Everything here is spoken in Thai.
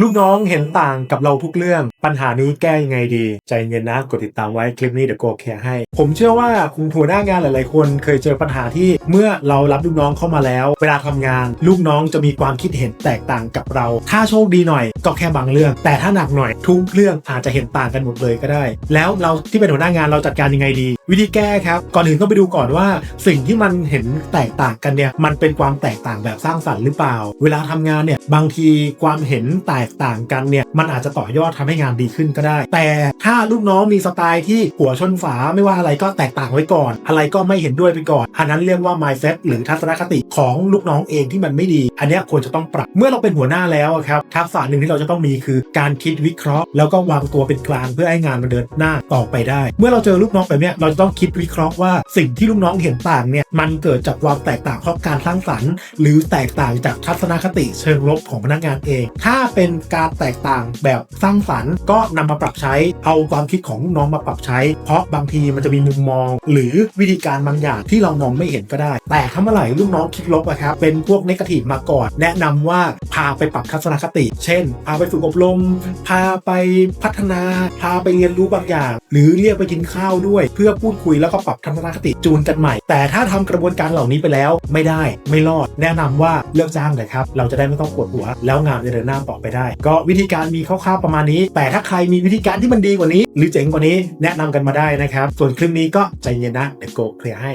ลูกน้องเห็นต่างกับเราทุกเรื่อง ปัญหานี้แก้ยังไงดี ใจเย็นนะ กดติดตามไว้คลิปนี้เดี๋ยวโกแคร์ให้ ผมเชื่อว่าคุณหัวหน้างานหลายๆ คนเคยเจอปัญหาที่เมื่อเรารับลูกน้องเข้ามาแล้ว เวลาทำงาน ลูกน้องจะมีความคิดเห็นแตกต่างกับเรา ถ้าโชคดีหน่อย ก็แค่บางเรื่อง แต่ถ้าหนักหน่อยทุกเรื่องอาจจะเห็นต่างกันหมดเลยก็ได้ แล้วเราที่เป็นหัวหน้างานเราจัดการยังไงดี วิธีแก้ครับ ก่อนอื่นต้องไปดูก่อนว่า สิ่งที่มันเห็นแตกต่างกันเนี่ยมันเป็นความแตกต่างแบบสร้างสรรค์หรือเปล่า เวลาทำงานเนี่ยบางทีความเห็นแตกต่างกันเนี่ยมันอาจจะต่อยอดทำให้งานดีขึ้นก็ได้ แต่ถ้าลูกน้องมีสไตล์ที่หัวชนฝาไม่ว่าอะไรก็แตกต่างไว้ก่อน อะไรก็ไม่เห็นด้วยไปก่อน อันนั้นเรียกว่า mindset หรือทัศนคติของลูกน้องเองที่มันไม่ดี อันนี้ควรจะต้องปรับ เมื่อเราเป็นหัวหน้าแล้วครับทักษะหนึ่งที่เราจะต้องมีคือการคิดวิเคราะห์ แล้วก็วางตัวเป็นกลางเพื่อให้งานมันเดินหน้าต่อไปได้ เมื่อเราเจอลูกน้องแบบเนี้ยเราจะต้องคิดวิเคราะห์ว่าสิ่งที่ลูกน้องเห็นต่างเนี่ยมันเกิดจากความแตกต่างเพราะการสร้างสรรค์ หรือแตกต่างจากทัศนคติเชิงลบของพนักงานเอง ถ้าเป็นการแตกต่างแบบสร้างสรรค์ก็นำมาปรับใช้ เอาความคิดของน้องมาปรับใช้ เพราะบางทีมันจะมีมุมมอง หรือวิธีการบางอย่างที่เรามองไม่เห็นก็ได้ แต่ถ้าเมื่อไหร่ลูกน้องคิดลบอะครับเป็นพวกนกาทีฟมาก่อน แนะนำว่าพาไปปรับทัศนคติ เช่น พาไปฝึกอบรม พาไปพัฒนา พาไปเรียนรู้บางอย่าง หรือเรียกไปกินข้าวด้วย เพื่อพูดคุยแล้วก็ปรับทัศนคติจูนกันใหม่ แต่ถ้าทำกระบวนการเหล่านี้ไปแล้วไม่ได้ไม่รอด แนะนำว่าเลิกจ้างเลยครับ เราจะได้ไม่ต้องปวดหัว แล้วงานจะเดินหน้าต่อไปได้ ก็วิธีการมีคร่าวๆประมาณนี้ แต่ถ้าใครมีวิธีการที่มันดีกว่านี้ หรือเจ๋งกว่านี้แนะนำกันมาได้นะครับส่วนคลิปนี้ก็ใจเย็นนะเดี๋ยวโกเคลียร์ให้